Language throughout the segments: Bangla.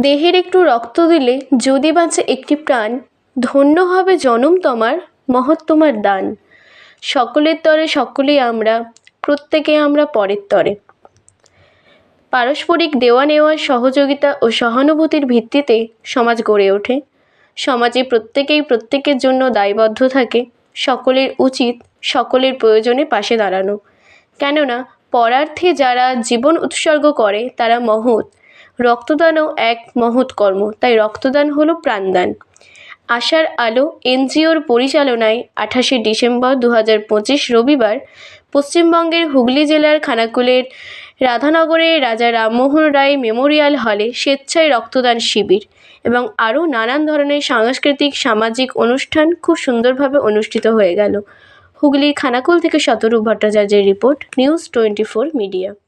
দেহের একটু রক্ত দিলে যদি বাঁচে একটি প্রাণ, ধন্য হবে জনম তোমার, মহৎ তোমার দান। সকলের তরে সকলেই আমরা, প্রত্যেকে আমরা পরের তরে। পারস্পরিক দেওয়া নেওয়ার সহযোগিতা ও সহানুভূতির ভিত্তিতে সমাজ গড়ে ওঠে। সমাজে প্রত্যেকেই প্রত্যেকের জন্য দায়বদ্ধ থাকে, সকলের উচিত সকলের প্রয়োজনে পাশে দাঁড়ানো। কেননা, পরার্থে যারা জীবন উৎসর্গ করে, তারা মহৎ। রক্তদানও এক মহৎ কর্ম। তাই রক্তদান হলো প্রাণদান। আশার আলো এনজিওর পরিচালনায় আঠাশে ডিসেম্বর দু হাজার পঁচিশ রবিবার পশ্চিমবঙ্গের হুগলি জেলার খানাকুলের রাধানগরে রাজা রামমোহন রায় মেমোরিয়াল হলে স্বেচ্ছায় রক্তদান শিবির এবং আরও নানান ধরনের সাংস্কৃতিক, সামাজিক অনুষ্ঠান খুব সুন্দরভাবে অনুষ্ঠিত হয়ে গেল। হুগলির খানাকুল থেকে শতরূপ ভট্টাচার্যের রিপোর্ট, নিউজ টোয়েন্টি মিডিয়া।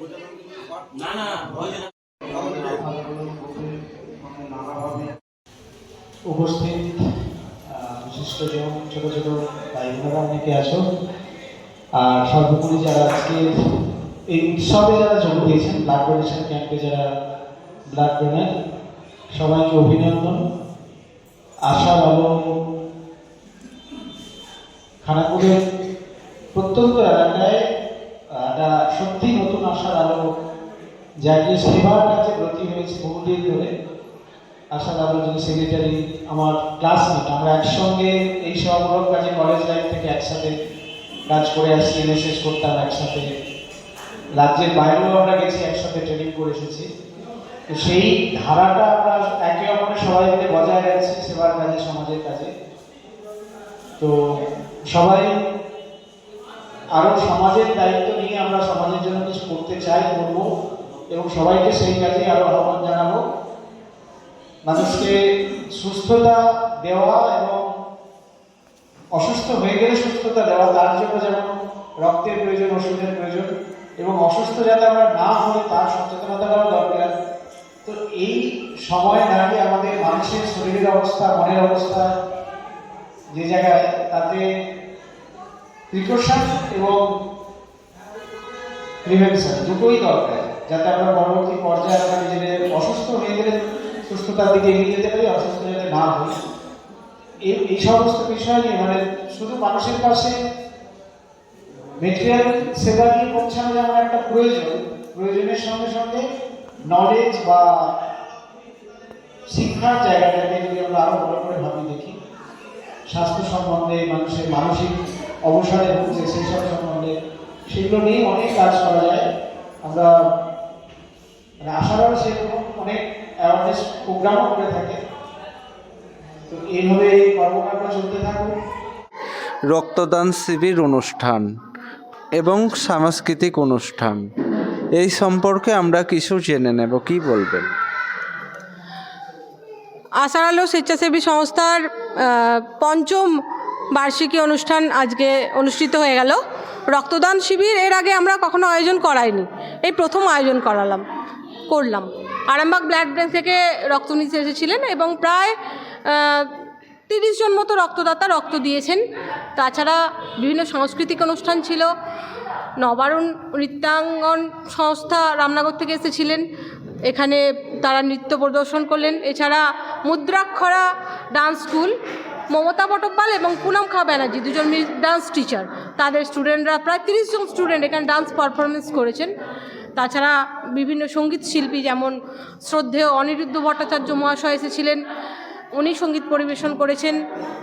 না না উপস্থিত ছোট ছোট ভাই বোনেরা অনেকে আছো। আর সর্বোপরি যারা আজকে এই উৎসবে যারা যোগ দিয়েছেন ব্লাড ডোনেশন ক্যাম্পে যারা ব্লাড ডোনার সবাইকে অভিনন্দন। আশার আলো খানাকুলের প্রত্যন্ত এলাকায় একটা সত্যি নতুন আশার আলো যাকে সেবার কাছে ব্রতী হয়েছে বহুদিন ধরে আশা দাদু যিনি সেক্রেটারি আমার ক্লাসমেট আমরা একসঙ্গে এই সবরূপ কাজে কলেজ লাইফ থেকে একসাথে কাজ করে আসছি এনএসএস করতাম একসাথে। রাজ্যের বাইরেও আমরা গেছি, একসাথে ট্রেনিং করে এসেছি। তো সেই ধারাটা আমরা একে অপরের সবাই মিলে বজায় রাখছি, সেবার কাজে, সমাজের কাজে। তো সবাই আরও সমাজের দায়িত্ব নিয়ে আমরা সমাজের জন্য কিছু করতে চাই, করব এবং সবাইকে সেই কাজে আরও আহ্বান জানাব। মানুষকে সুস্থতা দেওয়া এবং অসুস্থ হয়ে গেলে সুস্থতা দেওয়া, তার জন্য যেমন রক্তের প্রয়োজন, ওষুধের প্রয়োজন এবং অসুস্থ যাতে আমরা না হই, তার সচেতনতাটাও দরকার। তো এই সময় দাঁড়িয়ে আমাদের মানুষের শরীরের অবস্থা, মনের অবস্থা যে জায়গায়, তাতে প্রিকশন এবং প্রিভেনশন দুটোই দরকার, যাতে আমরা পরবর্তী পর্যায়ে আমরা নিজেদের অসুস্থ হয়ে গেলে সুস্থতার দিকে এগিয়ে যেতে পারি, অসুস্থ যাতে না হই। এই এই সমস্ত বিষয় নিয়ে মানে শুধু মানুষের পাশে মেটেরিয়াল সেবা নিয়ে পৌঁছানো যেমন একটা প্রয়োজন, প্রয়োজনের সঙ্গে সঙ্গে নলেজ বা শিক্ষার জায়গাটাকে যদি আমরা আরও বড় করে ভাবি দেখি, স্বাস্থ্য সম্বন্ধে মানুষের মানসিক অবসাদে ভুগছে সেই সব সম্বন্ধে সেগুলো নিয়ে অনেক কাজ করা যায়। আমরা মানে আশারাও সেরকম অনেক অ্যাওয়ারনেস প্রোগ্রামও করে থাকে। তো এইভাবে এই কর্মকাণ্ড চলতে থাকুক। রক্তদান শিবির অনুষ্ঠান এবং সাংস্কৃতিক অনুষ্ঠান এই সম্পর্কে আমরা কিছু জেনে নেব কি বলবেন? আশার আলো স্বেচ্ছাসেবী সংস্থার পঞ্চম বার্ষিকী অনুষ্ঠান আজকে অনুষ্ঠিত হয়ে গেল। রক্তদান শিবির এর আগে আমরা কখনো আয়োজন করাইনি। এই প্রথম আয়োজন করালাম, করলাম। আরামবাগ ব্লাড ব্যাংক থেকে রক্ত নিতে এসেছিলেন এবং প্রায় তিরিশ জন মতো রক্তদাতা রক্ত দিয়েছেন। তাছাড়া বিভিন্ন সাংস্কৃতিক অনুষ্ঠান ছিল। নবারুণ নৃত্যাঙ্গন সংস্থা রামনগর থেকে এসেছিলেন। এখানে তারা নৃত্য প্রদর্শন করলেন। এছাড়া মুদ্রাক্ষরা ডান্স স্কুল মমতা বটব্বাল এবং পুনম খা ব্যানার্জি, দুজন ডান্স টিচার তাদের স্টুডেন্টরা প্রায় তিরিশ জন স্টুডেন্ট এখানে ডান্স পারফরমেন্স করেছেন। তাছাড়া বিভিন্ন সংগীত শিল্পী যেমন শ্রদ্ধেয় অনিরুদ্ধ ভট্টাচার্য মহাশয় এসেছিলেন, উনি সংগীত পরিবেশন করেছেন।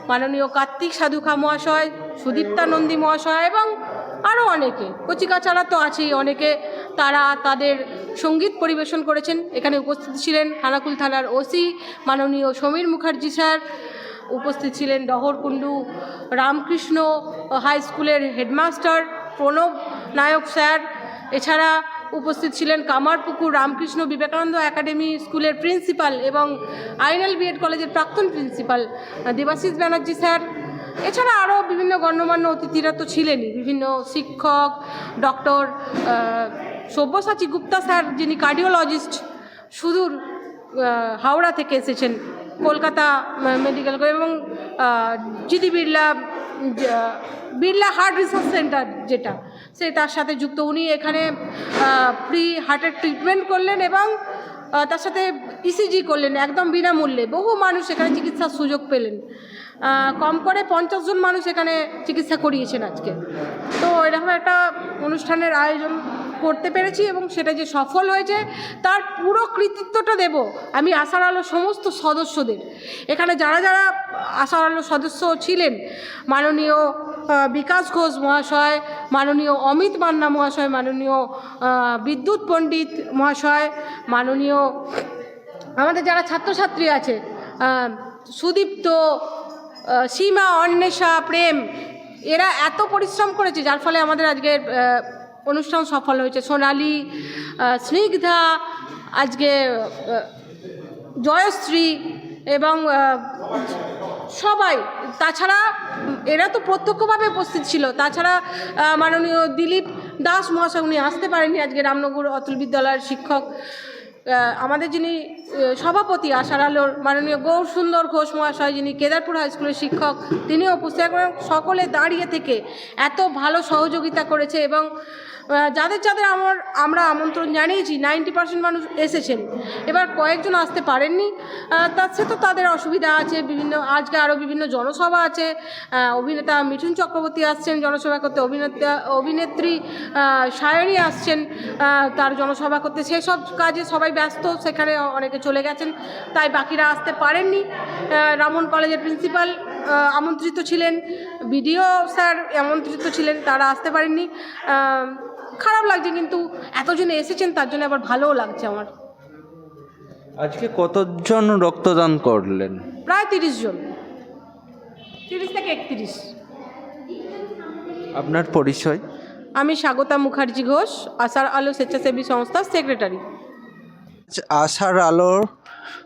মাননীয় কার্তিক সাধুখা মহাশয়, সুদীপ্তা নন্দী মহাশয় এবং আরও অনেকে। কচিকাচারা তো আছেই, অনেকে তারা তাদের সংগীত পরিবেশন করেছেন। এখানে উপস্থিত ছিলেন খানাকুল থানার ওসি মাননীয় সমীর মুখার্জি স্যার উপস্থিত ছিলেন ডহরকুণ্ডু রামকৃষ্ণ হাই স্কুলের হেডমাস্টার প্রণব নায়ক স্যার। এছাড়া উপস্থিত ছিলেন কামারপুকুর রামকৃষ্ণ বিবেকানন্দ একাডেমি স্কুলের প্রিন্সিপাল এবং আইএনএল বিএড কলেজের প্রাক্তন প্রিন্সিপাল দেবাশিস ব্যানার্জি স্যার। এছাড়া আরও বিভিন্ন গণ্যমান্য অতিথিরা তো ছিলেনই, বিভিন্ন শিক্ষক, ডক্টর সব্যসাচী গুপ্তা স্যার যিনি কার্ডিওলজিস্ট, সুদূর হাওড়া থেকে এসেছেন। কলকাতা মেডিকেল এবং GD Birla Birla heart research centre যেটা, সে তার সাথে যুক্ত। উনি এখানে ফ্রি হার্টের ট্রিটমেন্ট করলেন এবং তার সাথে ইসিজি করলেন একদম বিনামূল্যে। বহু মানুষ এখানে চিকিৎসার সুযোগ পেলেন। কম করে পঞ্চাশ জন মানুষ এখানে চিকিৎসা করিয়েছেন আজকে। তো এরকম একটা অনুষ্ঠানের আয়োজন করতে পেরেছি এবং সেটা যে সফল হয়েছে, তার পুরো কৃতিত্বটা দেব আমি আশার আলো সমস্ত সদস্যদের। এখানে যারা যারা আশার আলো সদস্য ছিলেন, মাননীয় বিকাশ ঘোষ মহাশয়, মাননীয় অমিত মান্না মহাশয়, মাননীয় বিদ্যুৎ পণ্ডিত মহাশয়, মাননীয়, আমাদের যারা ছাত্রছাত্রী আছে সুদীপ্ত সীমা, অন্বেষা, প্রেম, এরা এত পরিশ্রম করেছে, যার ফলে আমাদের আজকের অনুষ্ঠান সফল হয়েছে। সোনালি স্নিগ্ধা, আজকে জয়শ্রী এবং সবাই। তাছাড়া এরা তো প্রত্যক্ষভাবে উপস্থিত ছিল। তাছাড়া মাননীয় দিলীপ দাস মহাশয়, উনি আসতে পারেননি। আজকে রামনগর অতুল বিদ্যালয়ের শিক্ষক। আমাদের যিনি সভাপতি আশার আলোর, মাননীয় গৌর সুন্দর ঘোষ মহাশয়, যিনি কেদারপুর হাই স্কুলের শিক্ষক, তিনিও উপস্থিত। সকলে দাঁড়িয়ে থেকে এত ভালো সহযোগিতা করেছে এবং যাদের যাদের আমার, আমরা আমন্ত্রণ জানিয়েছি, নাইনটি পার্সেন্ট মানুষ এসেছেন। এবার কয়েকজন আসতে পারেননি। তার সে তো তাদের অসুবিধা আছে, বিভিন্ন, আজকে আরও বিভিন্ন জনসভা আছে। অভিনেতা মিঠুন চক্রবর্তী আসছেন জনসভা করতে, অভিনেতা, অভিনেত্রী সায়নী আসছেন তার জনসভা করতে। সেসব কাজে সবাই ব্যস্ত, সেখানে অনেকে চলে গেছেন, তাই বাকিরা আসতে পারেননি। রামন কলেজের প্রিন্সিপাল আমন্ত্রিত ছিলেন। বিডিও স্যার আমন্ত্রিত ছিলেন, তারা আসতে পারেননি। খারাপ লাগছে কিন্তু এতজন এসেছেন তার জন্য আবার ভালোও লাগছে আমার। আজকে কতজন রক্তদান করলেন? প্রায় তিরিশ জন। তিরিশ থেকে একত্রিশ। আপনার পরিচয়? আমি স্বাগতা মুখার্জি ঘোষ আশার আলো স্বেচ্ছাসেবী সংস্থার সেক্রেটারি। আশার আলোর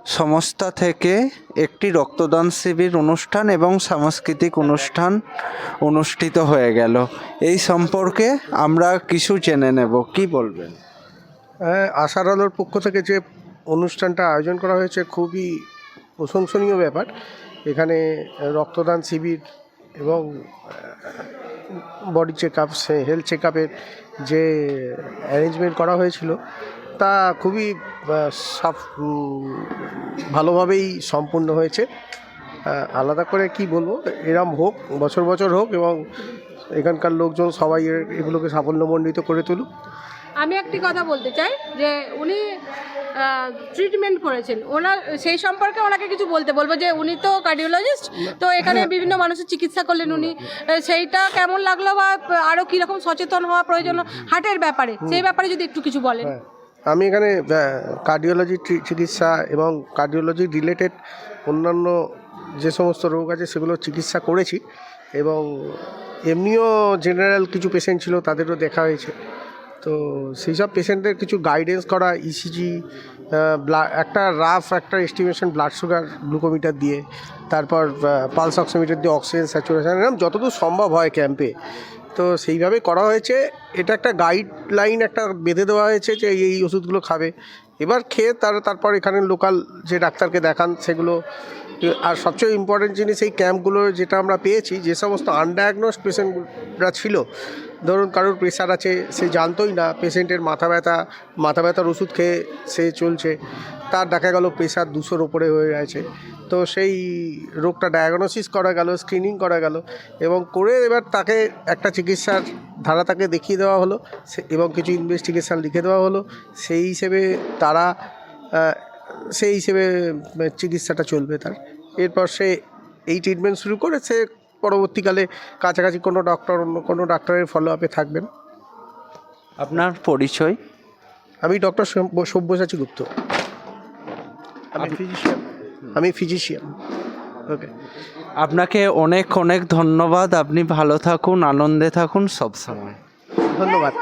সংস্থা থেকে একটি রক্তদান শিবির অনুষ্ঠান এবং সাংস্কৃতিক অনুষ্ঠান অনুষ্ঠিত হয়ে গেল। এই সম্পর্কে আমরা কিছু জেনে নেব। কি বলবেন? হ্যাঁ আশার আলোর পক্ষ থেকে যে অনুষ্ঠানটা আয়োজন করা হয়েছে খুবই প্রশংসনীয় ব্যাপার। এখানে রক্তদান শিবির এবং body check up health check আপের যে অ্যারেঞ্জমেন্ট করা হয়েছিল তা খুবই সাফ ভালোভাবেই সম্পূর্ণ হয়েছে। আলাদা করে কি বলব? এরম হোক বছর বছর হোক এবং এখানকার লোকজন সবাই এগুলোকে সাফল্যমণ্ডিত করে তুলুক। আমি একটি কথা বলতে চাই যে উনি ট্রিটমেন্ট করেছেন। ওনার সেই সম্পর্কে ওনাকে কিছু বলতে বলব যে উনি তো কার্ডিওলজিস্ট তো এখানে বিভিন্ন মানুষের চিকিৎসা করলেন উনি। সেইটা কেমন লাগল বা আরও কীরকম সচেতন হওয়া প্রয়োজন হার্টের ব্যাপারে? সেই ব্যাপারে যদি একটু কিছু বলেন। হ্যাঁ। আমি এখানে কার্ডিওলজি চিকিৎসা এবং কার্ডিওলজি রিলেটেড অন্যান্য যে সমস্ত রোগ আছে সেগুলো চিকিৎসা করেছি এবং এমনিও জেনারেল কিছু পেশেন্ট ছিল তাদেরও দেখা হয়েছে। তো সেই সব পেশেন্টদের কিছু গাইডেন্স করা E ইসিজি একটা রাফ একটা এস্টিমেশন ব্লাড সুগার গ্লুকোমিটার দিয়ে, তারপর পালস অক্সিমিটার দিয়ে অক্সিজেন স্যাচুরেশন এরকম যতদূর সম্ভব হয় ক্যাম্পে তো সেইভাবে করা হয়েছে। এটা একটা গাইডলাইন একটা বেঁধে দেওয়া হয়েছে যে এই ওষুধগুলো খাবে। এবার খেয়ে তার, তারপর এখানে লোকাল যে ডাক্তারকে দেখান সেগুলো। আর সবচেয়ে ইম্পর্টেন্ট জিনিস এই ক্যাম্পগুলো যেটা আমরা পেয়েছি, যে সমস্ত আনডায়াগনোসড পেশেন্টরা ছিল ধরুন কারোর প্রেশার আছে, সে জানতোই না পেশেন্টের মাথা ব্যথা, মাথা ব্যথার ওষুধ খেয়ে সে চলছে, তার দেখা গেল প্রেশার দুশোর ওপরে হয়ে গেছে। তো সেই রোগটা ডায়াগনোসিস করা গেল স্ক্রিনিং করা গেল এবং করে এবার তাকে একটা চিকিৎসার ধারা তাকে দেখিয়ে দেওয়া হলো এবং কিছু ইনভেস্টিগেশন লিখে দেওয়া হলো। সেই হিসেবে তারা সেই হিসেবে চিকিৎসাটা চলবে তার। এরপর সে এই ট্রিটমেন্ট শুরু করে, সে পরবর্তীকালে কাছাকাছি কোনো ডক্টর অন্য কোনো ডাক্তারের ফলো আপে থাকবেন। আপনার পরিচয়? আমি ডক্টর সব্যসাচী গুপ্ত। আমি ফিজিশিয়ান আমি ফিজিশিয়ান ওকে আপনাকে অনেক অনেক ধন্যবাদ। আপনি ভালো থাকুন আনন্দে থাকুন সব সময়। ধন্যবাদ।